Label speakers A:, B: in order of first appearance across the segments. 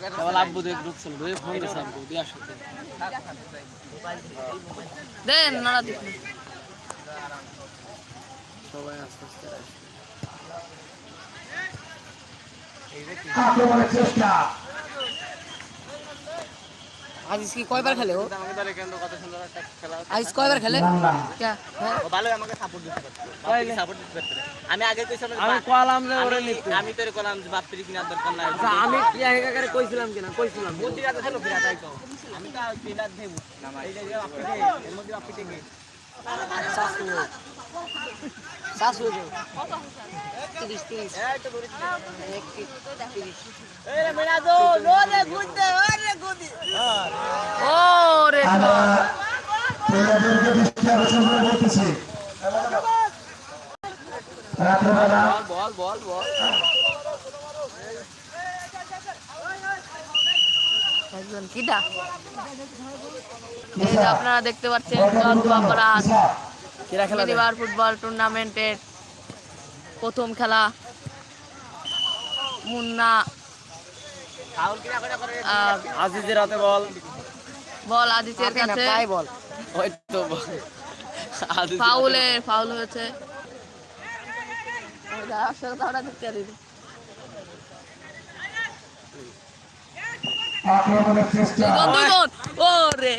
A: কেবল আব্বু দেখ ঢুকছিল ঢুকে ফোন দিয়েছে আব্বু দিয়ে আসতে
B: দেন নাড়া দিন।
A: সবাই আস্তে আস্তে আসে।
C: আক্রমণের চেষ্টা।
B: আজিজ কি কয়বার খেলে ও?
A: আমাকে ধরে কেন্দ্র কত সুন্দর একটা খেলা?
B: আজিজ কয়বার খেলে
C: না
A: ভালো আমাকে সাপোর্ট দিতে পারতো। সাপোর্ট দিতে পারতো আমি আগে কইছিলাম
D: আমি কলাম যে ওরে
A: আমি
D: নিতে
A: আমি তোরে কলাম যে বাপ পিরি কিনার দরকার নাই।
D: আচ্ছা, আমি কি একাকারে কইছিলাম কিনা? কইছিলাম।
A: বুদ্ধি আছে ছিল ফিরা তাই তো। আমি তো পিলার দেব এই যে বাপ পিটে এর মধ্যে বাপ পিটে কে
B: শাশু হয়ে যাবে। তিরিশ তিরিশ।
A: বল বল বল।
B: একজন কিটা আপনারা দেখতে পাচ্ছেন চন্দ্রপাড়া
D: কিরা খেলা দেয়?
B: শনিবার ফুটবল টুর্নামেন্টের প্রথম খেলা মুন্না
D: আজিজের হাতে বল।
B: বল আদিত্যের কাছে।
D: বল। ওই তো
B: ফাউলে ফাউল হয়েছে।
C: আক্রমণের চেষ্টা।
B: দুজন ও রে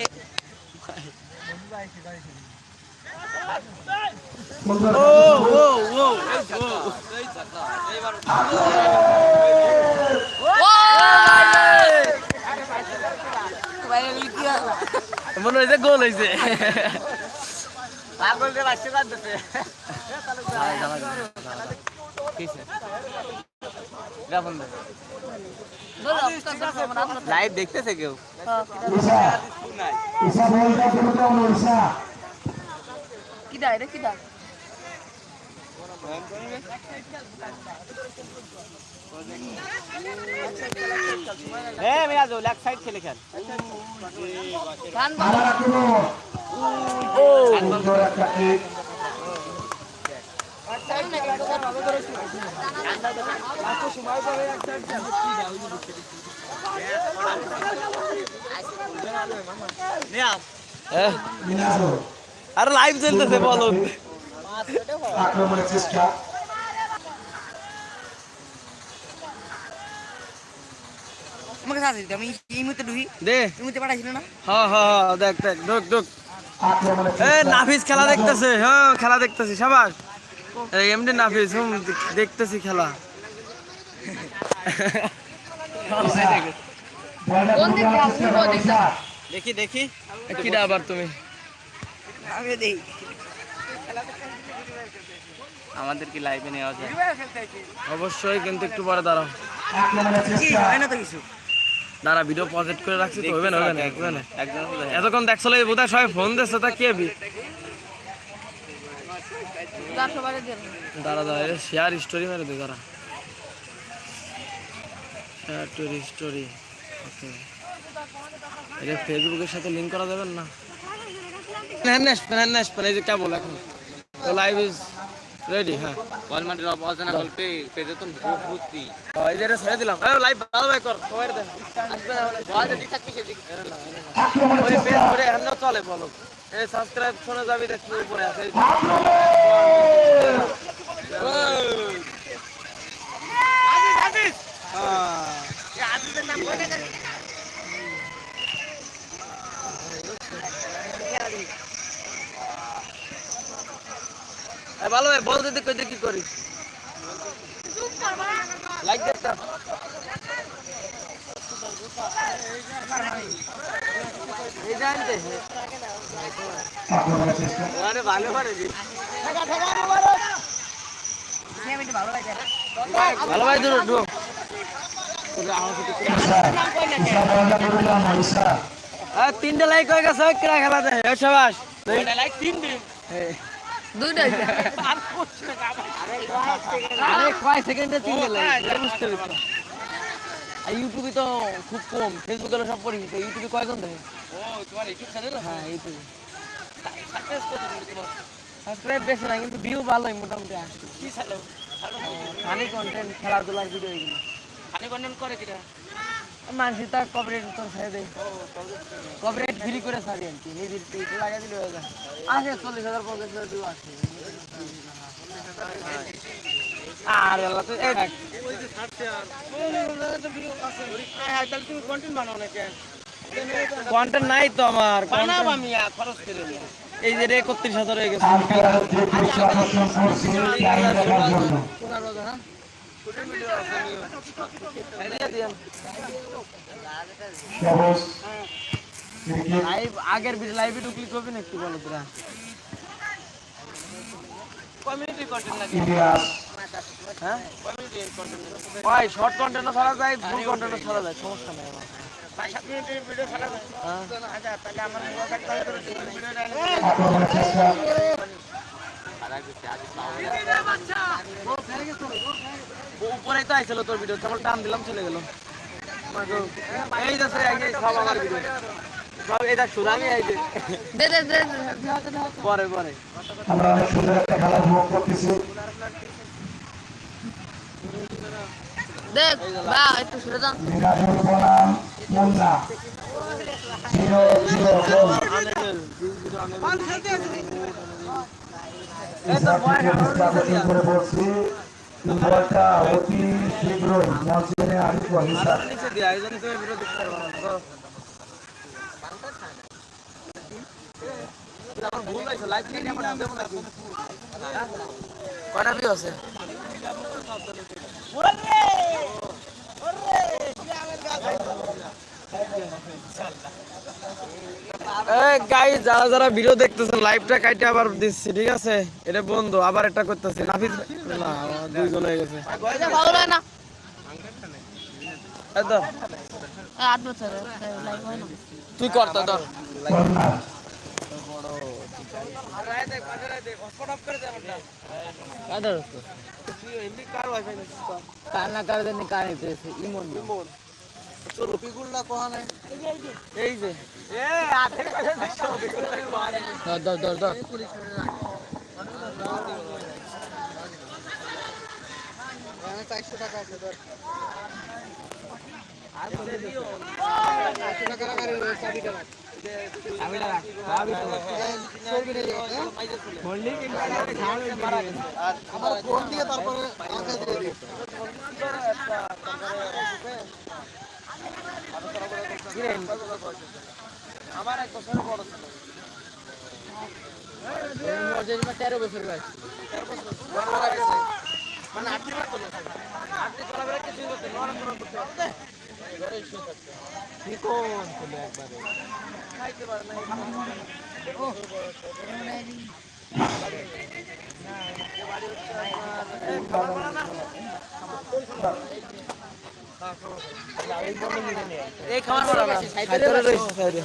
C: সুন্দর
D: ও ও ও মনে হয়েছে গোল হয়েছে
A: লাইভ দেখতেছে কেউ
C: ঈশা ঈশা বলটা তুমি কেমন ঈশা
B: কি দেয় রে কি দেয়
A: এ মেরা দো লেগ সাইড খেলে খেল
B: গান
D: আর লাইভ চলতেছে বলো
C: আক্রমণের চেষ্টা।
B: আমাকে সাথে দিতে আমি এই মুহূর্তে ঢুকি।
D: দে।
B: এই মুহূর্তে পাঠাইছিল না?
D: হ্যাঁ দেখ দেখ ঢুক ঢুক। এ নাফিস খেলা দেখতেছে হ্যাঁ খেলা দেখতেছি এই এমনি নাফিস হুম দেখতেছি খেলা।
C: করো
A: দেখি দেখি।
D: কিটা আবার তুমি?
B: আমি
A: আমাদের কি লাইভে নেওয়া যায়?
D: অবশ্যই কিন্তু একটু পরে দাঁড়াও।
B: কিছু?
D: দাঁড়া ভিডিও পজেট করে রাখছি তো হবে না হবে না হবে না।
A: একজন
D: এতক্ষণ দেখছিল বোধ হয় সবাই ফোন দিচ্ছে তা কে বি দাঁড়া দাঁড়া শেয়ার স্টোরি মেরে দে দাঁড়া। শেয়ার টু স্টোরি ওকে এটা ফেসবুকের সাথে লিঙ্ক করা যাবেন না? হ্যাঁ নেস হ্যাঁ নেস এই যে কেবল এখন তো লাইভ ইজ রেডি হ্যাঁ
A: কলমাটির অবচনা গল্পে পেজে তো ভূতি
D: এই যে ছেড়ে দিলাম লাইভ ভালো ভাই কর সবাই দেখ আসবে না
C: আক্রমণের
D: ওই পেজ করে এখন চলে বলো এই সাবস্ক্রাইব শুনে যাবি দেখি উপরে আছে এই ভালো ভাই বল যদি কই কি করি লাইক
A: ভালো করে দি
D: ভালো ভাই দূর তিনটা লাইক হয়ে গেছে খেলা দেয় এ শাবাশ
A: লাইক
D: তিনটা? ইউটিউবে তো খুব কম। ফেসবুকে সব পরিচিত ইউটিউবে কয়জন দেখে
A: ইউটিউব
D: হ্যাঁ ইউটিউবে সাবস্ক্রাইব বেশি না কিন্তু ভিউ ভালোই মোটামুটি আসে
A: কি চালো
D: কন্টেন্ট খেলাধুলার ভিডিও এগুলো।
A: হানি কন্টেন্ট করে কিটা?
D: মানুষ তা ছেড়ে দেয় কপিরাইট ফ্রি করে ছাড়ি আর কি নিজের পেট দিলে হয়ে যায় আসে চল্লিশ হাজার পঞ্চাশ হাজার আসে আর আল্লাহ তো এই দেখ
A: হ্যাঁ তাহলে তুমি কন্টেন্ট বানাও না কেন
D: কন্টেন্ট নাই তো আমার
A: বানাবো আমি খরচ করে
D: এই যে রে একত্রিশ হাজার হয়ে গেছে লাইভ আগের ভিডিও লাইভে ঢুকলি কবি না একটু বলো তোরা
A: কমিউনিটি কন্টেন্ট লাগে
D: হ্যাঁ
A: কমিউনিটি কন্টেন্ট
D: শর্ট ছাড়া যায় ফুল কন্টেন্টও ছাড়া যায় সমস্যা নেই আমার।
A: ভিডিও হবে তো
D: আইছিল তোর ভিডিও কেবল টান দিলাম চলে গেল। এই দেখো সব আমার ভিডিও সব এটা শুরু আমি
B: দে দে দে
D: পরে পরে।
C: আমরা সুন্দর একটা খেলা উপভোগ করতেছি।
B: দেখ বা একটু সরে যান
C: মিরাজুল বনাম মুন্না জিরো জিরো গোল স্বাগতম করে বলছি বলটা অতি শীঘ্রই মঞ্চে আসব হিসাব
D: নিচে দিয়া এই জন্য গাই যারা যারা ভিডিও দেখতেছেন লাইভটা কাইটে আবার দিচ্ছি ঠিক আছে? এটা বন্ধু আবার এটা করতেছি। নাফিস না দুইজন হয়ে গেছে। তুই করতে ধর। করে পেয়েছে ইমন এই যে ধর ধর ধর ধর আমার এক বছরের বড় ছিল তেরো বছর বয়স মানে আটটি আটটি চলাফেরা কিছুই করতে নরম করতে পারতে চিকন ছিল একবারে খাইতে পারে না এই খাবার বড় না সাইডে রয়েছে সাইডে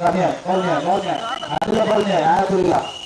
C: রানিয়া বল নিয়ে বল নিয়ে আয়াতুল্লাহ বল নিয়ে আয়াতুল্লাহ
D: এই খেলা উত্তেজিত খেলা
C: এখন রাজাকারদের বাইরের কেউ মানের মধ্যে আসবেন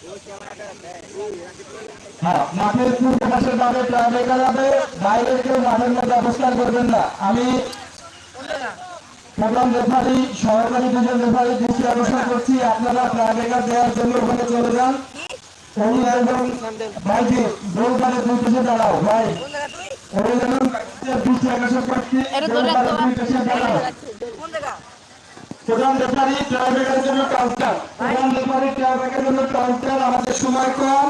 C: মাঠের পূর্ব হবে হ্যাঁ মাঠের পূর্ব পাশের বাইরে কেউ মাঠের মধ্যে অবস্থান করবেন না। আমি প্রধান রেফারি সহকারী দুজন রেফারি দৃষ্টি আকর্ষণ করছি। আপনারা ট্রাইবেকার দেওয়ার জন্য ওখানে চলে যান। অরুণ এবং ভাইজি গোলকারে দুই পাশে দাঁড়াও ভাই। অরুণ এবং দৃষ্টি আকর্ষণ করছি
B: এটা ধরে রাখতে
C: গোলকারে দুই পাশে দাঁড়াও প্রধান রেফারি ট্রাইব্রেকারের জন্য কাউন্টার প্রধান রেফারি ট্রাইব্রেকারের জন্য কাউন্টার আমাদের সময় কম,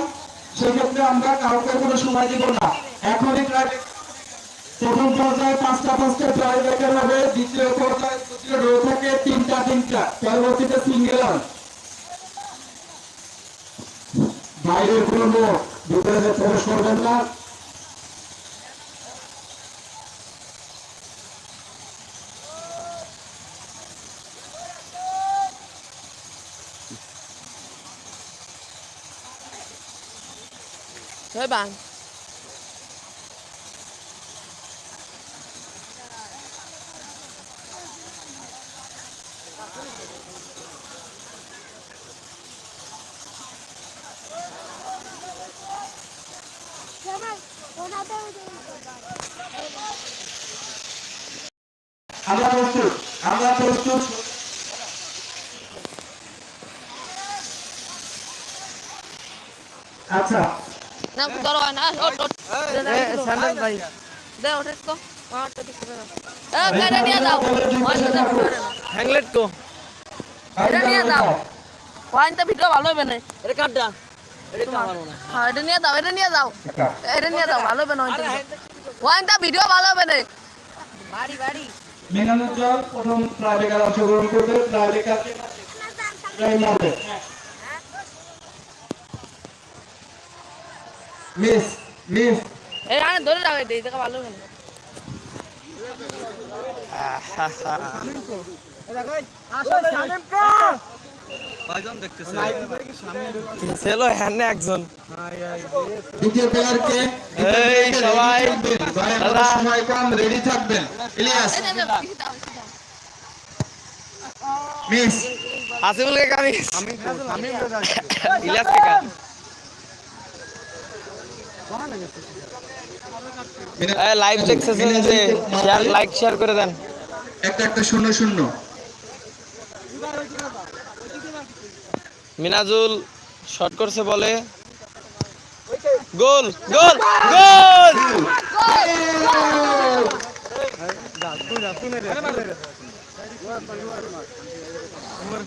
C: সেক্ষেত্রে আমরা কাউকে কোনো সময় দিব না। এখনই প্রথম পর্যায়ে পাঁচটা পাঁচটা ট্রাইব্রেকার হবে। দ্বিতীয় পর্যায়ে দ্বিতীয় রো থেকে, তিনটা তিনটা। পরবর্তীতে সিঙ্গেল বাইরের কোনো লোক ভিতরে প্রবেশ করবেন না।
B: Bye-bye.
D: হ্যাংলেট কো
B: এটা নিয়ে যাও তো ভিডিও ভালো হবে না
A: এটা কাটটা এটা
B: নিয়ে যাও এটা নিয়ে যাও এটা নিয়ে যাও ভালো হবে না ওয়াইনটা ভিডিও ভালো হবে না বাড়ি বাড়ি
C: মিনানুজ্জ্বল প্রথম ট্রাইবেকার অংশগ্রহণ করবে ট্রাইবেকার ট্রাই মিস মিস
B: এই আনে ধরে যাও এটা এটা ভালো
D: হ্যান্ডে একজন
C: দ্বিতীয় প্লেয়ারকে
D: এই সবাই।
C: সময় কম রেডি থাকবেন ইলিয়াস মিস
D: আসিফুল কে কে লাইভ দেখতেছেন যে শেয়ার লাইক শেয়ার করে দেন।
C: একটা একটা শূন্য শূন্য।
D: মিনাজুল শট করছে বলে। গোল গোল গোল!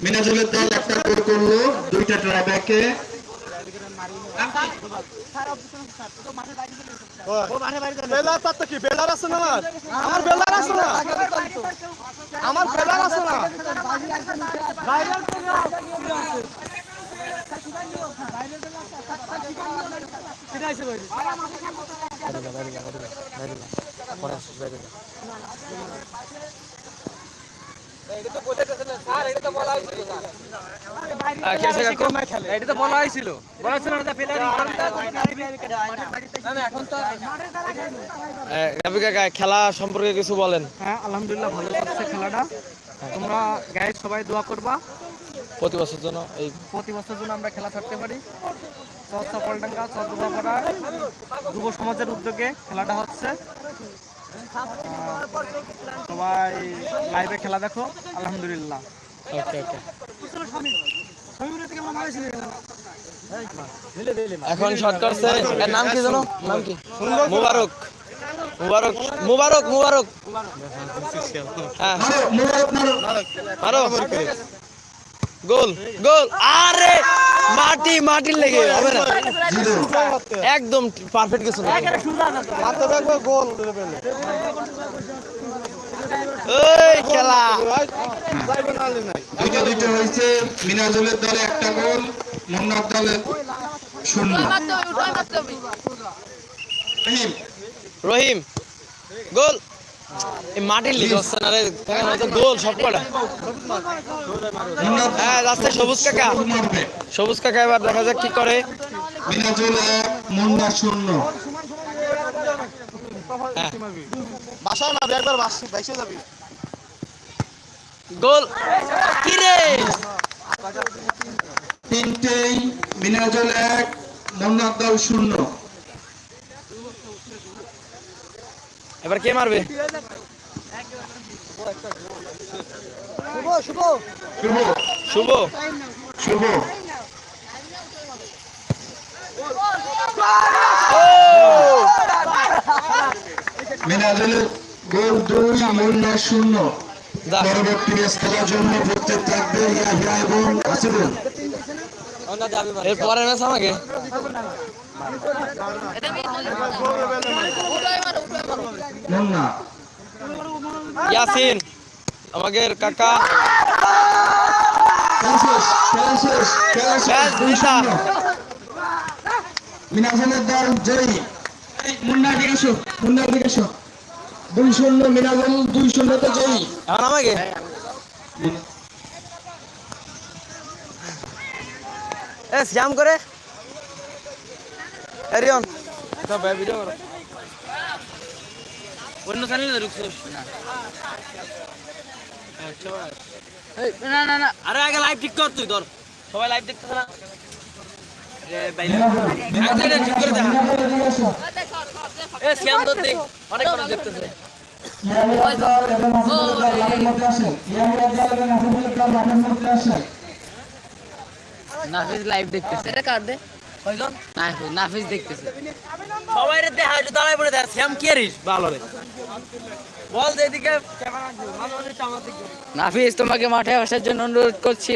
C: মিনাজুলের দল একটা গোল করল দুইটা ট্রাইব্যাকে
E: কি বেলার আছে না আমার বেলার আছে না আমার বেলার আছে না
D: আহ, খেলছে কাকু?
A: এটা তো বলা হয়েছিল বলা ছিল না
D: খেলা সম্পর্কে কিছু বলেন।
E: হ্যাঁ আলহামদুলিল্লাহ ভালো লাগছে খেলাটা। তোমরা গায়ে সবাই দোয়া করবা।
D: প্রতি বছর জন্য এই
E: প্রতি বছর জন্য আমরা খেলা থাকতে পারি। চর্চা পলডাঙ্গা চর্চাপাড়া যুব সমাজের উদ্যোগে খেলাটা হচ্ছে। সবাই লাইভে খেলা দেখো আলহামদুলিল্লাহ।
D: ওকে ওকে। এখন শর্ট করছে। এর নাম কি জানো নাম কি? মুবারক। মুবারক। মুবারক মুবারক। হ্যাঁ।
C: মারো মোবারক মারো
D: মারো। গোল গোল। আরে! মাটি মাটি লেগে হবে না? একদম পারফেক্ট কিছু এই খেলা।
C: দুইটা দুইটা হয়েছে। মিনাজুলের দলে একটা গোল শূন্য। রহিম।
D: রহিম গোল। মাটির লিগে হচ্ছে না রে গোল সব কটা হ্যাঁ যাচ্ছে সবুজ কাকা। সবুজ কাকা এবার দেখা যাক কি করে।
C: মিনাজুল এক মুন্না শূন্য
E: বাসায় মারবে একবার বাসে বাইসে যাবি।
D: গোল। কি রে?
C: তিনটেই মিনাজুল এক মুন্না দল শূন্য।
D: এবার কে মারবে?
C: শুভ
D: শুভ।
C: শুভ। মিনাজুলের গোল দুই মুন্না শূন্য।
D: দা।
C: পরবর্তী ম্যাচ খেলার জন্য প্রস্তুত থাকবে ইয়াহিয়া এবং আসিফুল
D: এর পরের ম্যাচ আমাকে?
C: মুন্না
D: ইয়াসিন আমাদের কাকা।
C: মিনাজনের দল জয়ী। এই, দিকে এসো মুন্নার দিকে এসো দুই শূন্য মিনাজল দুই শূন্যতে জয়ী।
D: এখন আমাকে এ শ্যাম করে। এরিয়ন। ভিডিও করো। অন্য চ্যানেলে ঢুকছিস
B: না না না
D: আরে আগে লাইভ ঠিক কর তুই ধর সবাই লাইভ দেখতেছে না করে
F: নাফিস লাইভ দেখতেছে
B: এটা কাট দে
D: কয়জন?
F: নাফিস নাফিস দেখতেছে।
D: সবাই রে দেখা একটু দাঁড়ায় পড়ে দেখ শ্যাম কি আরিস? ভালো রে। বল যে এদিকে ক্যামেরা মাঝে মাঝে একটু আমার দিকে
F: নাফিস তোমাকে মাঠে আসার জন্য অনুরোধ করছি।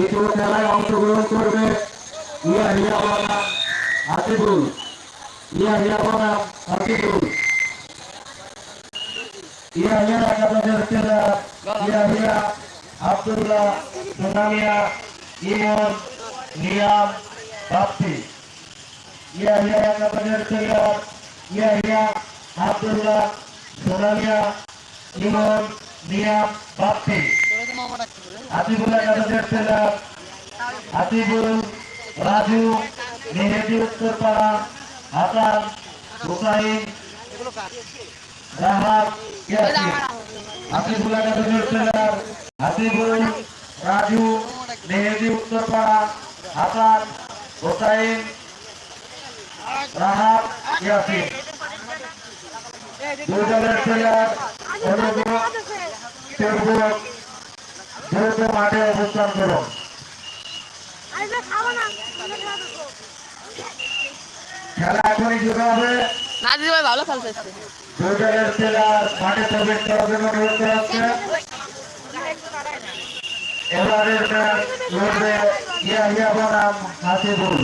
C: খেলা দ্বিতীয় খেলায় অংশগ্রহণ করবে ইয়াহিয়া বনাম হাতিবুল ইয়াহিয়া বনাম হাতিবুল ইয়াহিয়া একাদশের খেলা ইয়াহিয়া আব্দুল্লাহ সোনামিয়া ইমন নিয়াম বাপ্পি ইয়াহিয়া একাদশের খেলা ইয়াহিয়া আব্দুল্লাহ সোনামিয়া ইমন নিয়াম বাপ্পি হাতিবুল হাতিবুল রাজু মেহেদি উত্তরপাড়া হাসান হুসাইন রাহাত ইয়াসিন। হাতিবুল একাদশের খেলা হাতিবুল রাজু মেহেদি উত্তরপাড়া হাসান হুসাইন রাহাত ইয়াসিন। দুই দলের খেলার অনুগ্রহ পূর্বক দ্রুত মাঠে অবস্থান করুন খেলা এখনই শুরু হবে।
B: নাদির ভালো খেলতেছে
C: দুই দলের খেলার মাঠে প্রবেশ করার জন্য অনুরোধ করা হচ্ছে। এবারের ম্যাচ লড়বে ইয়াহিয়া বনাম হাসিবুল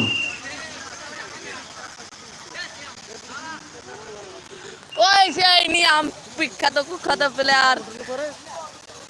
B: ওই সেই নিয়াম বিখ্যাত কুখ্যাত প্লেয়ার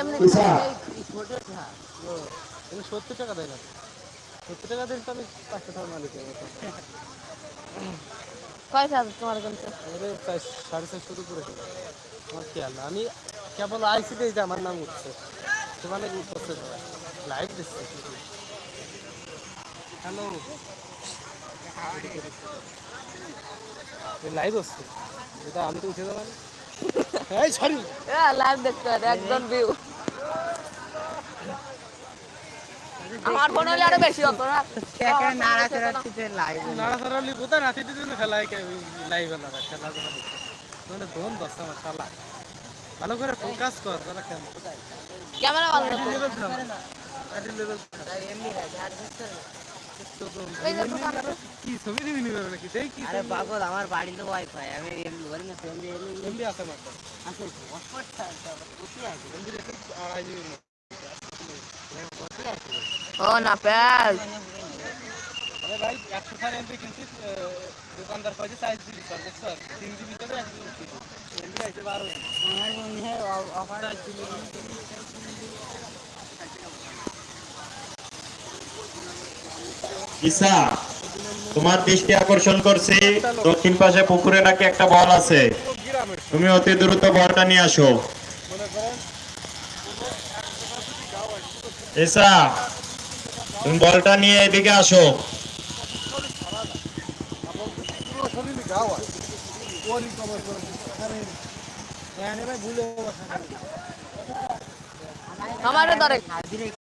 B: এমনি
C: ইসা
E: সত্তর টাকা দেয় না সত্তর টাকা দিন তো আমি পাঁচশো টাকা মালিক
B: কয়টা আছে তোমার
E: সাড়ে চারশো উপরে আমার খেয়াল না। আমি কেবল আইসি দিয়ে যে আমার নাম উঠছে। উঠছে লাইভ দিচ্ছে। হ্যালো লাইভ হচ্ছে। এটা আমি তো উঠে যাবেন এই সরি
B: লাইভ দেখতে একজন ভিউ আমার ফোন হলে আরও বেশি হতো না।
E: নাড়াচাড়া কোথায় নাতি দিদি লাইভ খেলা মানে দোন দশ আমার শালা ভালো করে ফোকাস কর তারা কেন
B: ক্যামেরা ভালো না
E: লেভেল খারাপ আইডি লেভেল
B: এই যে দোকানে।
E: কি ছবি দিবি নিবে নাকি? দেই কি
G: আরে পাগল আমার বাড়িতে ওয়াইফাই আমি এমনি ধরি না এমনি এমনি
E: এমবি আছে মাত্র।
G: আছে হটস্পট আছে।
E: রেখে আড়াই মতো।
B: ও না প্যাজ
E: আরে ভাই একশো চার এমবি কিনছি আহ, দোকানদার কয়েছে চার জিবি স্যার দেখছ তিন জিবি তো এক জিবি এমবি আছে বারো
G: আমার মনে হয় অফার আছে।
C: ইসা তোমার দৃষ্টি আকর্ষণ করছি। দক্ষিণ পাশে পুকুরে নাকি একটা বল আছে? তুমি অতি দ্রুত বলটা নিয়ে আসো। ইসা তুমি বলটা নিয়ে এদিকে আসো।
B: আমারে ধরে
G: হাজিরে